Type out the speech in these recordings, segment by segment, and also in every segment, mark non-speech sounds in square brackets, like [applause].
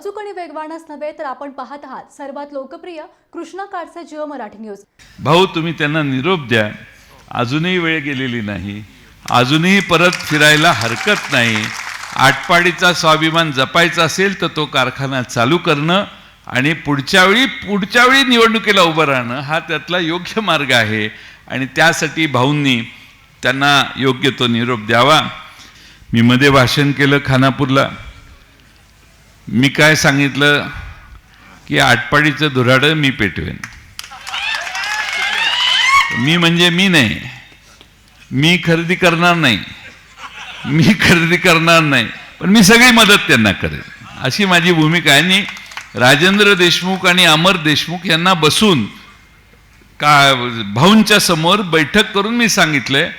अचूक आणि वेगवानच नव्हे तर आपण पाहत आहात सर्वात लोकप्रिय कृष्णा काडचे जिओ मराठी न्यूज. भाऊ तुम्ही त्यांना निरोप द्या. अजूनही वेळ गेलेली नाही. अजूनही परत फिरायला हरकत नाही. आटपाडीचा स्वाभिमान जपायचा असेल तर तो कारखाना चालू करणं आणि पुढच्या वेळी पुढच्या वेळी निवडणुकीला उभं राहणं हा त्यातला योग्य मार्ग आहे. आणि त्यासाठी भाऊंनी त्यांना योग्य तो निरोप द्यावा. मी मध्ये भाषण केलं खानापूरला. मी काय सांगितलं? की आटपाडीचं धुराडं मी पेटवेन. मी म्हणजे मी नाही. मी खरेदी करणार नाही. मी खरेदी करणार नाही. पण मी सगळी मदत त्यांना करेन. अशी माझी भूमिका आहे. आणि राजेंद्र देशमुख आणि अमर देशमुख यांना बसून का भाऊंच्या समोर बैठक करून मी सांगितलंय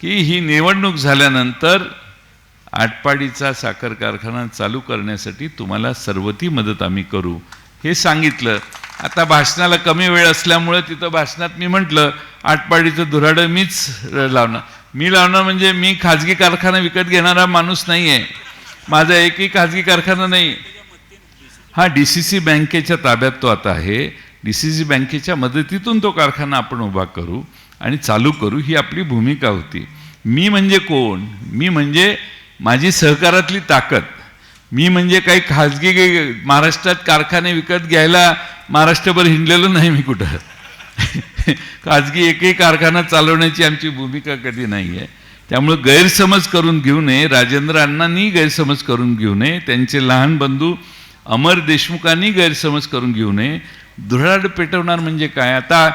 की ही निवडणूक झाल्यानंतर आटपाडीचा साखर कारखाना चालू करण्यासाठी तुम्हाला सर्व ती मदत आम्ही करू. हे सांगितलं. आता भाषणाला कमी वेळ असल्यामुळे तिथं भाषणात मी म्हटलं आटपाडीचं धुराडं मीच लावणार मी लावणार म्हणजे मी खाजगी कारखाना विकत घेणारा माणूस नाही आहे माझा एकही खाजगी कारखाना नाही. हा डी सी सी बँकेच्या ताब्यात तो आता आहे. डी सी सी बँकेच्या मदतीतून तो कारखाना आपण उभा करू आणि चालू करू ही आपली भूमिका होती. मी म्हणजे कोण? मी म्हणजे माझी सहकारातली ताकद. मी म्हणजे काही खाजगी महाराष्ट्रात कारखाने विकत घ्यायला महाराष्ट्रभर हिंडलेलो नाही मी कुठं. [laughs] खाजगी एकही कारखाना चालवण्याची आमची भूमिका कधी नाही आहे त्यामुळं गैरसमज करून घेऊ नये राजेंद्र अण्णांनी गैरसमज करून घेऊ नये त्यांचे लहान बंधू अमर देशमुखांनी गैरसमज करून घेऊ नये. धुराड पेटवणार म्हणजे काय? आता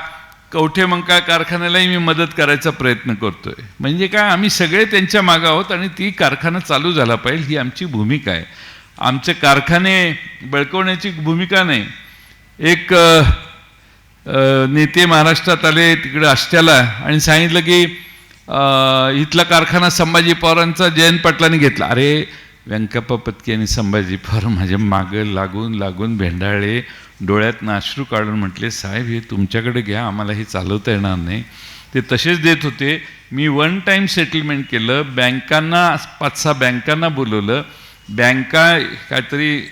कवठे मंका कारखान्यालाही मी मदत करायचा प्रयत्न करतोय. म्हणजे काय आम्ही सगळे त्यांच्या मागं आहोत आणि ती कारखाना चालू झाला पाहिजे ही आमची भूमिका आहे. आमचे कारखाने बळकवण्याची भूमिका नाही. एक नेते महाराष्ट्रात आले तिकडे आष्ट्याला आणि सांगितलं की इथला कारखाना संभाजी पवारांचा जयंत पाटलांनी घेतला. अरे व्यंकप्पा पत्की आणि संभाजी पवार माझ्या मागं लागून लागून भेंडाळे डोळ्यात नाश्रू काढून म्हटले साहेब हे तुमच्याकडे घ्या आम्हाला हे चालवता येणार नाही. ते तसेच देत होते. मी वन टाईम सेटलमेंट केलं. बँकांना पाच सहा बँकांना बोलवलं. बँका काहीतरी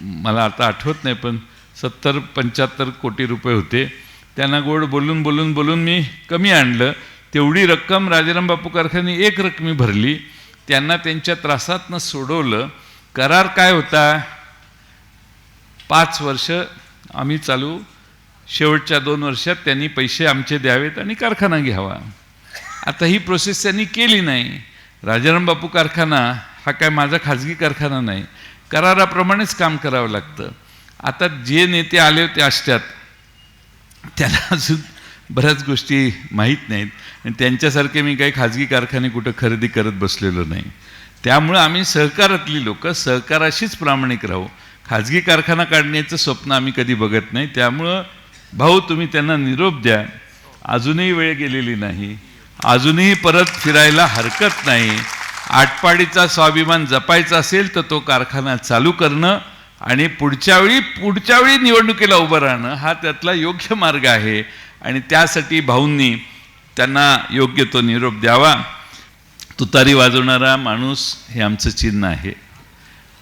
मला आता आठवत नाही पण सत्तर पंच्याहत्तर कोटी रुपये होते. त्यांना गोड बोलून बोलून बोलून मी कमी आणलं. तेवढी रक्कम राजाराम बापू कारखाने एक रकमी भरली. त्यांना त्यांच्या त्रासातनं सोडवलं. करार काय होता? पाच वर्ष आम्ही चालू शेवटच्या दोन वर्षात त्यांनी पैसे आमचे द्यावेत आणि कारखाना घ्यावा. आता ही प्रोसेस त्यांनी केली नाही. राजाराम बापू कारखाना हा काय माझा खाजगी कारखाना नाही. कराराप्रमाणेच काम करावं लागतं. आता जे नेते आले होते आष्ट्यात त्याला अजून बऱ्याच गोष्टी माहीत नाहीत. आणि त्यांच्यासारखे मी काही खाजगी कारखाने कुठं खरेदी करत बसलेलो नाही. त्यामुळं आम्ही सहकारातली लोक सहकाराशीच प्रामाणिक राहू. खाजगी कारखाना काढण्याचं स्वप्न आम्ही कधी बघत नाही. त्यामुळं भाऊ तुम्ही त्यांना निरोप द्या. अजूनही वेळ गेलेली नाही. अजूनही परत फिरायला हरकत नाही. आटपाडीचा स्वाभिमान जपायचा असेल तर तो कारखाना चालू करणं आणि पुढच्या वेळी पुढच्या वेळी निवडणुकीला उभं राहणं हा त्यातला योग्य मार्ग आहे. आणि त्यासाठी भाऊंनी त्यांना योग्य तो निरोप द्यावा. तुतारी वाजवणारा माणूस हे आमचं चिन्ह आहे.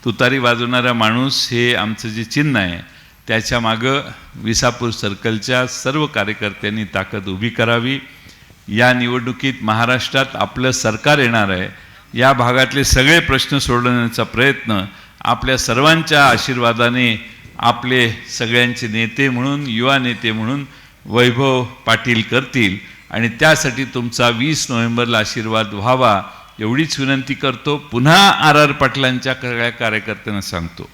तुतारी वाजवणारा माणूस हे आमचं जे चिन्ह आहे त्याच्या मागं विसापूर सर्कलच्या सर्व कार्यकर्त्यांनी ताकद उभी करावी. या निवडणुकीत महाराष्ट्रात आपलं सरकार येणार आहे या भागातले सगळे प्रश्न सोडवण्याचा प्रयत्न आपल्या सर्वांच्या आशीर्वादाने आपले सगळ्यांचे नेते म्हणून युवा नेते म्हणून वैभव पाटील करतील. आणि त्यासाठी तुमचा वीस नोव्हेंबरला आशीर्वाद व्हावा एवढीच विनंती करतो. पुन्हा आर आर पाटलांच्या सगळ्या कार्यकर्त्यांना सांगतो.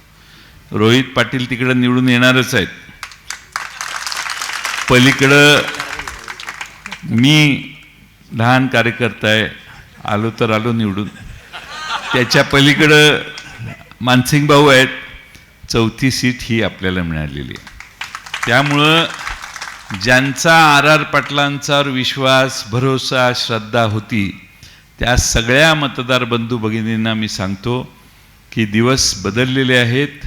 रोहित पाटील तिकडं निवडून येणारच आहेत. पलीकडं मी लहान कार्यकर्ता आहे. आलो तर आलो निवडून. त्याच्या पलीकडं मानसिंग भाऊ आहेत. चौथी सीट ही आपल्याला मिळालेली आहे. त्यामुळं ज्यांचा आर आर पाटलांचा विश्वास भरोसा श्रद्धा होती त्या सगळ्या मतदार बंधू भगिनींना मी सांगतो की दिवस बदललेले आहेत.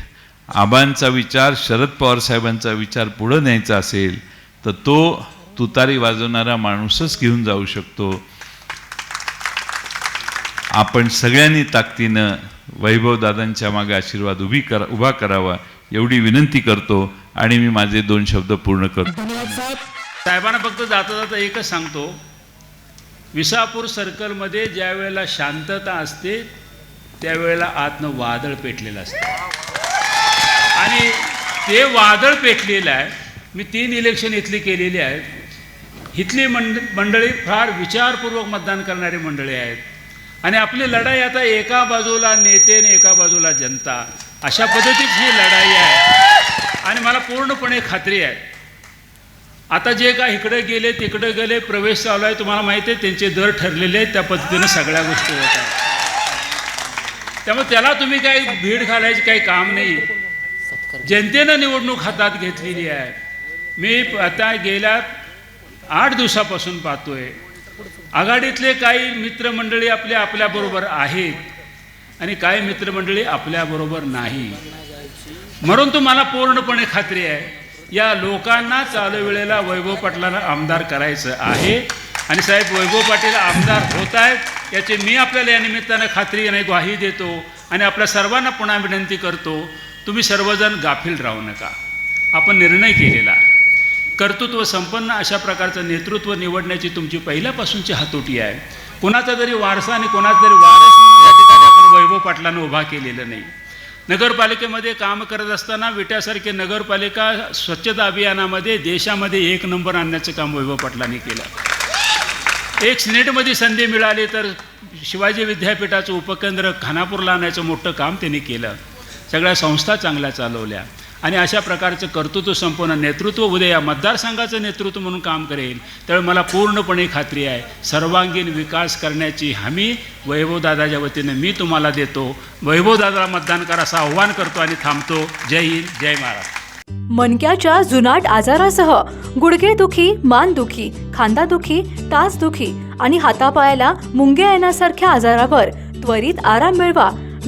आबांचा विचार शरद पवार साहेबांचा विचार पुढं न्यायचा असेल तर तो तुतारी वाजवणारा माणूसच घेऊन जाऊ शकतो. आपण सगळ्यांनी ताकदीनं वैभवदादांच्या मागे आशीर्वाद उभी करा उभा करावा एवढी विनंती करतो आणि मी माझे दोन शब्द पूर्ण करतो. साहेबांना फक्त जाता जाता एकच सांगतो विसापूर सर्कलमध्ये ज्या वेळेला शांतता असते त्यावेळेला आतनं वादळ पेटलेलं असतं. आणि ते वादळ पेटलेलं आहे मी तीन इलेक्शन इथली केलेली आहेत. इथली मंड मंडळी फार विचारपूर्वक मतदान करणारी मंडळी आहेत. आणि आपली लढाई आता एका बाजूला नेते आणि एका बाजूला जनता अशा पद्धतीची ही लढाई आहे. आणि मला पूर्णपणे खात्री आहे आता जे काय इकडे गेले तिकडे गेले प्रवेश चालू आहे तुम्हाला माहिती आहे त्यांचे दर ठरलेले आहेत त्या पद्धतीनं सगळ्या गोष्टी होतात त्यामुळे त्याला तुम्ही काही भीड घालायची काही काम नाही. जनतेनं निवडणूक हातात घेतलेली आहे. मी आता गेल्या आठ दिवसापासून पाहतोय आघाडीतले काही मित्रमंडळी आपल्या आपल्याबरोबर आहेत आणि काही मित्रमंडळी आपल्याबरोबर नाही. म्हणून तुम्हाला पूर्णपणे खात्री आहे. या लोकांना चालू वेळेला वैभव पाटलांना आमदार करायचं आहे. आणि साहेब वैभव पाटील आमदार होत आहेत याची मी आपल्याला या निमित्तानं खात्री आणि ग्वाही देतो आणि आपल्या सर्वांना पुन्हा विनंती करतो तुम्ही सर्वजण गाफील राहू नका. आपण निर्णय केलेला कर्तृत्व संपन्न अशा प्रकारचं नेतृत्व निवडण्याची तुमची पहिल्यापासूनची हातोटी आहे. कोणाचा जरी वारसा आणि कोणाचा जरी वारस म्हणून या ठिकाणी आपण वैभव पाटलांना उभा केलेलं नाही. नगरपालिकेमध्ये काम करत असताना विट्यासारखे नगरपालिका स्वच्छता अभियानामध्ये देशामध्ये एक नंबर आणण्याचं काम वैभव पाटलांनी केलं. एक सिनेटमध्ये संधी मिळाली तर शिवाजी विद्यापीठाचं उपकेंद्र खानापूरला आणायचं मोठं काम त्यांनी केलं. सगळ्या संस्था चांगल्या चालवल्या. आणि अशा प्रकारचं कर्तृत्व संपूर्ण नेतृत्व उद्या या मतदारसंघाचं नेतृत्व म्हणून काम करेल. त्यावेळी मला पूर्णपणे खात्री आहे सर्वांगीण विकास करण्याची हमी वैभवदादाच्या वतीनं मी तुम्हाला देतो. वैभवदादाला मतदान करा असं आव्हान करतो आणि थांबतो. जय हिंद जय महाराष्ट्र. मनक्याच्या जुनाट आजारासह गुडघेदुखी मानदुखी खांदादुखी टाचदुखी आणि हातापायाला मुंग्या येण्यासारख्या आजारावर त्वरित आराम मिळवा.